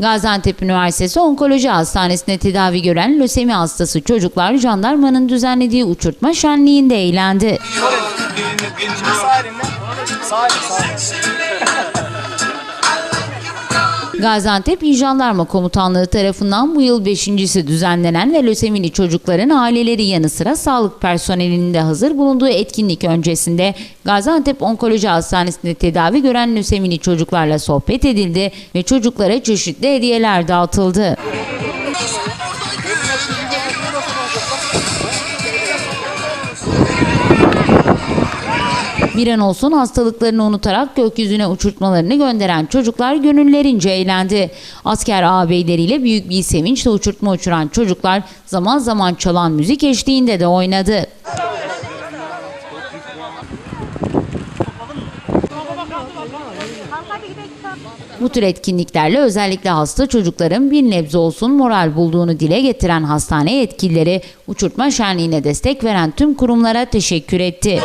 Gaziantep Üniversitesi Onkoloji Hastanesi'nde tedavi gören lösemi hastası çocuklar jandarmanın düzenlediği uçurtma şenliğinde eğlendi. Elin, sağ elin. Gaziantep İl Komutanlığı tarafından bu yıl beşincisi düzenlenen ve lösemili çocukların aileleri yanı sıra sağlık personelinin de hazır bulunduğu etkinlik öncesinde Gaziantep Onkoloji Hastanesi'nde tedavi gören lösemili çocuklarla sohbet edildi ve çocuklara çeşitli hediyeler dağıtıldı. Bir an olsun hastalıklarını unutarak gökyüzüne uçurtmalarını gönderen çocuklar gönüllerince eğlendi. Asker ağabeyleriyle büyük bir sevinçle uçurtma uçuran çocuklar zaman zaman çalan müzik eşliğinde de oynadı. Bu tür etkinliklerle özellikle hasta çocukların bir nebze olsun moral bulduğunu dile getiren hastane yetkilileri uçurtma şenliğine destek veren tüm kurumlara teşekkür etti.